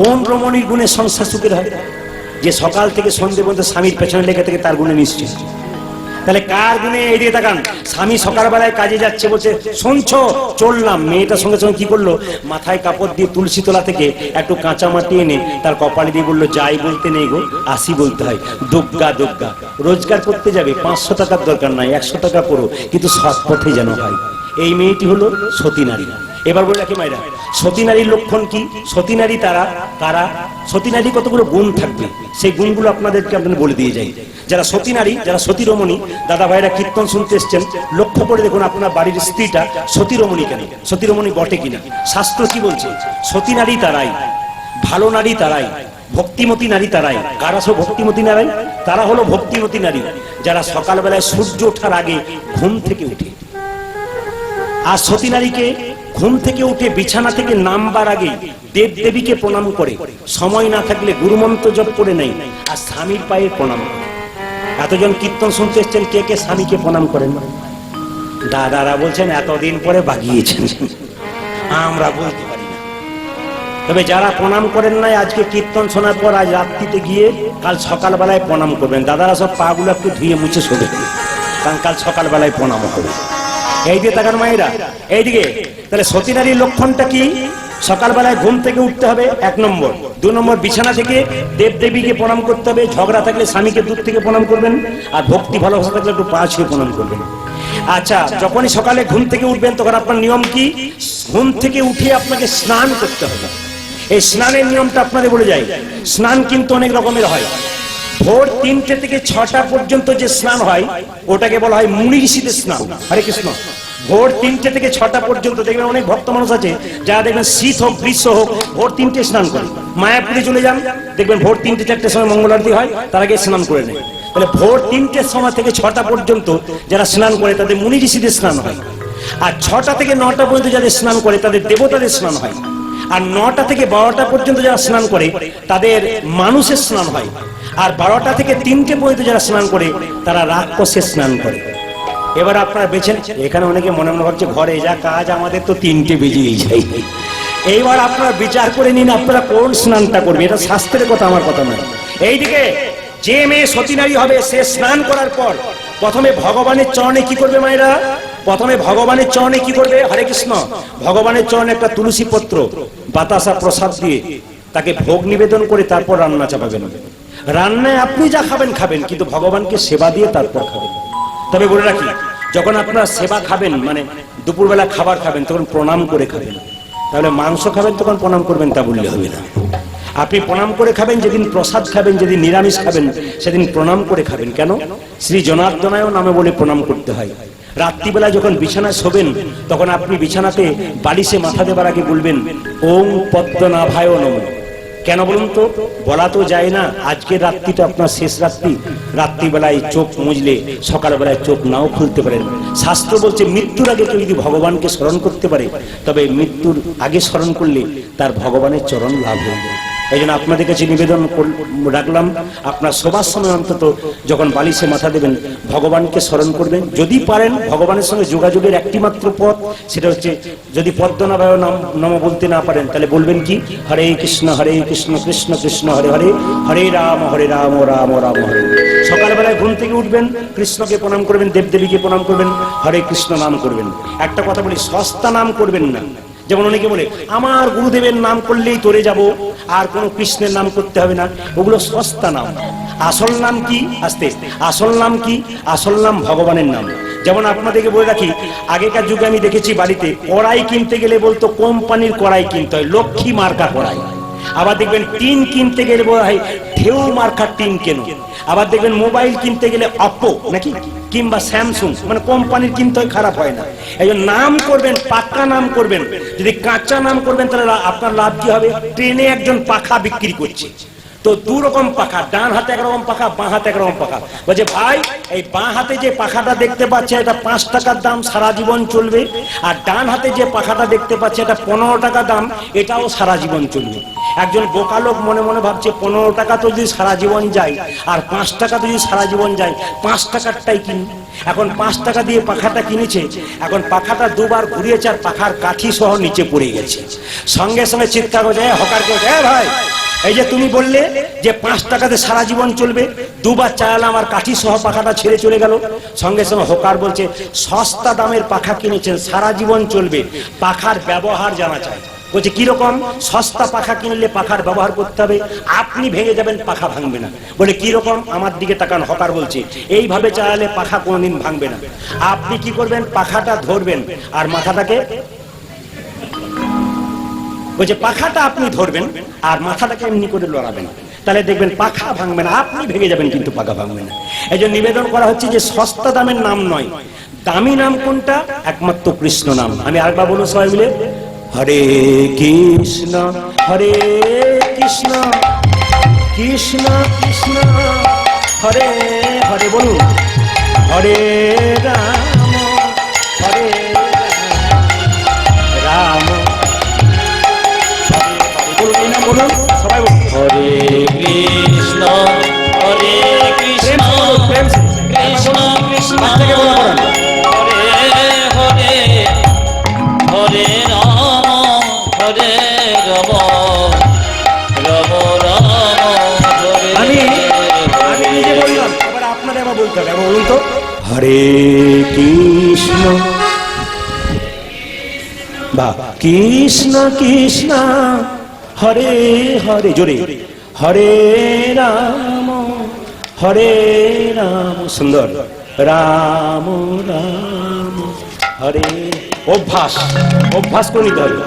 কোন রমণীর গুণে সংসার সুখের হয়? যে সকাল থেকে সন্ধে পর্যন্ত স্বামীর পেছনে লেগে থেকে তার গুণে নিশ্চয়। তাহলে কার গুণে এড়িয়ে তাকান? স্বামী সকালবেলায় কাজে যাচ্ছে বলছে, শুনছ, চললাম। মেয়েটার সঙ্গে সঙ্গে কি করল? মাথায় কাপড় দিয়ে তুলসী তোলা থেকে একটু কাঁচা মাটি এনে তার কপালে দিয়ে বলল, যাই বলতে নেই গো, আসি বলতে হয়। দুগ্গা দুগ্গা। রোজগার করতে যাবে, পাঁচশো টাকার দরকার নাই, একশো টাকা করো কিন্তু সৎ পথে যেন হয়। এই মেয়েটি হলো সতী নারী। এবার বলে রাখি মায়েরা সতী নারীর লক্ষণ কি? সতী নারী তারা তারা সতী নারী কতগুলো গুণ থাকবে? সেই গুণগুলো আপনাদেরকে আপনাদের বলে দিয়ে যাই। যারা সতী নারী, যারা সতী রমণী, দাদা ভাইরা কীর্তন শুনতে এসছেন, লক্ষ্য করে দেখুন আপনার বাড়ির স্ত্রীটা সতী রমণী কেন? সতী রমণী বটে কিনা? শাস্ত্র কি বলছে? সতী নারী তারাই, ভালো নারী তারাই, ভক্তিমতী নারী তারাই। কারা সব ভক্তিমতী নারী তারা হলো ভক্তিমতী নারী, যারা সকালবেলায় সূর্য ওঠার আগে ঘুম থেকে উঠে। আর সতী নারীকে ঘুম থেকে উঠে বিছানা থেকে নামবার আগে দেব দেবীকে প্রণাম করে। সময় না থাকলে গুরুমন্ত্র জপ করে নেই আর স্বামীর পায়ে প্রণাম এতজন কীর্তন শুনতে এসছেন, কে কে স্বামীকে প্রণাম করেন? দাদারা বলছেন, এতদিন পরে বাগিয়েছেন। আমরা বলতে পারি না। তবে যারা প্রণাম করেন নাই, আজকে কীর্তন শোনার পর আজ রাত্রিতে গিয়ে কাল সকালবেলায় প্রণাম করবেন। দাদারা সব পাগুলো একটু ধুয়ে মুছে শোবে। কারণ কাল সকালবেলায় প্রণাম হবে। এই দিয়ে তাকান মায়েরা, এইদিকে। তাহলে সতী নারীর লক্ষণটা কি? সকালবেলায় ঘুম থেকে উঠতে হবে, এক নম্বর। দু নম্বর, বিছানা থেকে দেব দেবীকে প্রণাম করতে হবে, ঝগড়া থাকলে স্বামীকে দূর থেকে প্রণাম করবেন, আর ভক্তি, ভালোবাসা থাকলে একটু পা ছুঁয়ে প্রণাম করবেন। আচ্ছা যখনই সকালে ঘুম থেকে উঠবেন, তখন আপনার নিয়ম কি? ঘুম থেকে উঠে আপনাকে স্নান করতে হবে। এই স্নানের নিয়মটা আপনাদের বলে যাই। স্নান কিন্তু অনেক রকমের হয়। ভোর তিনটে থেকে ছটা পর্যন্ত যে স্নান হয়, ওটাকে বলা হয় মুনি ঋষিদের স্নান। হরে কৃষ্ণ। ভোর তিনটে থেকে ছটা পর্যন্ত দেখবেন অনেক ভক্ত মানুষ আছে, যারা দেখবেন শীত হোক, গ্রীষ্ম হোক, ভোর তিনটে স্নান করে। মায়াপুরে চলে যান, দেখবেন ভোর তিনটে চারটের সময় মঙ্গল আরতি হয়, তার আগে স্নান করে নেয়। তাহলে ভোর তিনটের সময় থেকে ছটা পর্যন্ত যারা স্নান করে, তাদের মুনি ঋষিদের স্নান হয়। আর ছটা থেকে নটা পর্যন্ত যাদের স্নান করে, তাদের দেবতাদের স্নান হয়। আর নটা থেকে বারোটা পর্যন্ত যারা স্নান করে, তাদের মানুষের স্নান হয়। আর বারোটা থেকে তিনটে পর্যন্ত যারা স্নান করে, তারা রাক্ষসের স্নান করে। এবার আপনারা বেছেন এখানে অনেকে মনে মনে ভাবছে, ঘরে যা কাজ, আমাদের তো তিনটে বেজেই যায়। এইবার আপনারা বিচার করে নিন, আপনারা কোন স্নানটা করবে এটা শাস্ত্রের কথা, আমার কথা নয়। এইদিকে যে মেয়ে সতী নারী হবে, সে স্নান করার পর প্রথমে ভগবানের চরণে কি করবে মায়েরা? প্রথমে ভগবানের চরণে কি করবে? হরে কৃষ্ণ। ভগবানের চরণে একটা তুলসী পত্র, বাতাসা প্রসাদ দিয়ে তাকে ভোগ নিবেদন করে তারপর রান্না চাপাবেন। রান্নায় আপনি যা খাবেন খাবেন, কিন্তু ভগবানকে সেবা দিয়ে তারপর খাবেন। তবে বলে রাখি, যখন আপনারা সেবা খাবেন মানে দুপুরবেলা খাবার খাবেন, তখন প্রণাম করে খাবেন। তাহলে মাংস খাবেন, তখন প্রণাম করবেন তা বললে হবে না। আপনি প্রণাম করে খাবেন, যেদিন প্রসাদ খাবেন, যেদিন নিরামিষ খাবেন, সেদিন প্রণাম করে খাবেন। কেন? শ্রী জনার্দনায় নামে বলে প্রণাম করতে হয়। রাত্রিবেলা যখন বিছানায় শোবেন, তখন আপনি বিছানাতে বালিশে মাথা দেবার আগে বলবেন ওম পদ্মনাভায় নম। কেন বলুন তো? বলা তো যায় না, আজকের রাত্রিটা আপনার শেষ রাত্রি। রাত্রিবেলায় চোখ মুজলে, সকালবেলায় চোখ নাও খুলতে পারেন। শাস্ত্র বলছে, মৃত্যুর আগে কেউ যদি ভগবানকে স্মরণ করতে পারে, তবে মৃত্যুর আগে স্মরণ করলে তার ভগবানের চরণ লাভ হবে এই জন্য আপনাদের কাছে নিবেদন রাখলাম। আপনার সবার সময় অন্তত যখন বালিশে মাথা দেবেন, ভগবানকে স্মরণ করবেন। যদি পারেন, ভগবানের সঙ্গে যোগাযোগের একটি মাত্র পথ, সেটা হচ্ছে যদি পদ্মনাভায় নাম, নম বলতে না পারেন, তাহলে বলবেন কি, হরে কৃষ্ণ হরে কৃষ্ণ কৃষ্ণ কৃষ্ণ, হরে হরে হরে রাম হরে রাম রাম রাম, হরে সকালবেলায় ঘুম থেকে উঠবেন, কৃষ্ণকে প্রণাম করবেন, দেবদেবীকে প্রণাম করবেন, হরে কৃষ্ণ, নাম করবেন। একটা কথা বলি, সস্তা নাম করবেন না। যেমন অনেকে বলে, আমার গুরুদেবের নাম করলেই তরে যাব, আর কোনো কৃষ্ণের নাম করতে হবে না। ওগুলো সস্তা নাম। আসল নাম কি? আস্তে। আসল নাম কি? আসল নাম ভগবানের নাম। যেমন আপনাদেরকে বলে রাখি, আগেকার যুগে আমি দেখেছি বাড়িতে, কড়াই কিনতে গেলে বলতো, কোম্পানির কড়াই কিনতে হয়, লক্ষ্মী মার্কা কড়াই। আবার দেখবেন, টিন কিনতে গেলে বলা হয়, ঢেউ মার্কার টিন কেন? আবার দেখবেন, মোবাইল কিনতে গেলে অপো নাকি? কিংবা স্যামসুং মানে কোম্পানির কিনতে খারাপ হয় না। এই নাম করবেন পাক্কা নাম করবেন, যদি কাঁচা নাম করবেন, তাহলে আপনার লাভ কি হবে? ট্রেনে একজন পাখা বিক্রি করছে। তো দু রকম পাখা ডান হাতে একরকম পাখা বাঁ হাতে একরকম পাখা। বলছে ভাই এই বাঁ হাতে যে পাখাটা দেখতে পাচ্ছে এটা পাঁচ টাকার দাম সারা জীবন চলবে। আর ডান হাতে যে পাখাটা দেখতে পাচ্ছে এটা পনেরো টাকা দাম এটাও সারা জীবন চলবে। একজন বোকা লোক মনে মনে ভাবছে পনেরো টাকা তো যদি সারা জীবন যায় আর পাঁচ টাকা তো যদি সারা জীবন যায় পাঁচ টাকারটাই কিনি এখন পাঁচ টাকা দিয়ে পাখাটা কিনেছে এখন পাখাটা দুবার ঘুরিয়েছে আর পাখার কাঠি সহ নিচে পড়ে গেছে। সঙ্গে সঙ্গে চিৎকার করছে "এ, হকার করে "এ ভাই এই যে তুমি বললে যে পাঁচ টাকাতে সারা জীবন চলবে, দুবার চালালাম আর কাঠি সহ পাখাটা ছেড়ে চলে গেল। সঙ্গে সঙ্গে হোকার বলছে, সস্তা দামের পাখা কিনেছেন, সারা জীবন চলবে, পাখার ব্যবহার জানা চাই। বলছে, কীরকম? সস্তা পাখা কিনলে পাখার ব্যবহার করতে হবে, আপনি ভেঙে যাবেন, পাখা ভাঙবে না। বলে, কীরকম? আমার দিকে তাকান, হকার বলছে, এইভাবে চালালে পাখা কোনোদিন ভাঙবে না। আপনি কি করবেন? পাখাটা ধরবেন, আর মাথাটাকে বলছে পাখাটা আপনি ধরবেন, আর মাথাটাকে এমনি করে লড়াবেন। তাহলে দেখবেন পাখা ভাঙবে না, আপনি ভেঙে যাবেন কিন্তু পাখা ভাঙবে না। এই জন্য নিবেদন করা হচ্ছে যে সস্তা দামের নাম নয়, দামি নাম কোনটা? একমাত্র কৃষ্ণ নাম। আমি আরেকবার বলুন সবাই মিলে, হরে কৃষ্ণ হরে কৃষ্ণ কৃষ্ণ কৃষ্ণ, হরে হরে বলুন, হরে রাম। হরে কৃষ্ণ কৃষ্ণ কৃষ্ণ। বাচ্চাকে বলা করান। হরে হরে হরে রাম হরে রাম রাম রাম হরে আমি আমি নিজে বললাম এবার আপনাদের আবার বলতে হবে বলুন তো। হরে কৃষ্ণ। বা কৃষ্ণ কৃষ্ণ। হরে হরে জোরে। হরে রাম হরে রাম, সুন্দর। রাম রাম, হরে। অভ্যাস অভ্যাস করে নিতে হবে।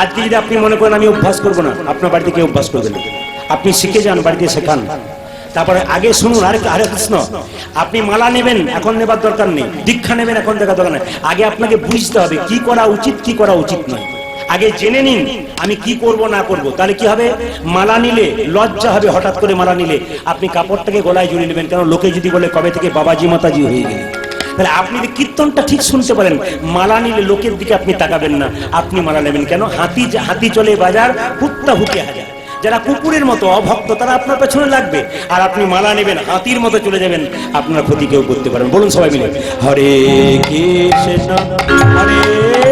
আজকে যদি আপনি মনে করেন আমি অভ্যাস করব না, আপনার বাড়িতে কেউ অভ্যাস করবেন আপনি শিখে যান, বাড়িতে শেখান। তারপরে আগে শুনুন, আরে আরে কৃষ্ণ, আপনি মালা নেবেন, এখন নেবার দরকার নেই। দীক্ষা নেবেন, এখন দেখার দরকার নেই। আগে আপনাকে বুঝতে হবে, কি করা উচিত, কি করা উচিত নয়। আগে জেনে নিন, আমি কি করব, না করব। তাহলে কি হবে? মালা নিলে, লজ্জা হবে হঠাৎ করে মালা নিলে। আপনি কাপড়টাকে গলায় জড়িয়ে নেবেন কারণ লোকে যদি বলে, কবে থেকে বাবাজি, মাতাজি হয়ে গেলে? তাহলে আপনি যদি কীর্তনটা ঠিক শুনতে পারেন, মালা নিলে লোকের দিকে আপনি তাকাবেন না। আপনি মালা নেবেন কেন? হাতি হাতি চলে বাজার হুত্তা হুতে হাজার। যারা কুকুরের মতো অভক্ত, তারা আপনার পেছনে লাগবে। আর আপনি মালা নেবেন, হাতির মতো চলে যাবেন। আপনার ক্ষতি কেউ করতে পারেন বলুন সবাই মিলে, হরে কৃষ্ণ, হরে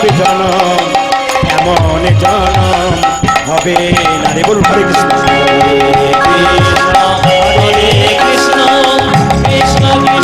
দুর্লভ জনম এমন জনম হবে না রে। বলুন হরে কৃষ্ণ। কৃষ্ণ কৃষ্ণ কৃষ্ণ।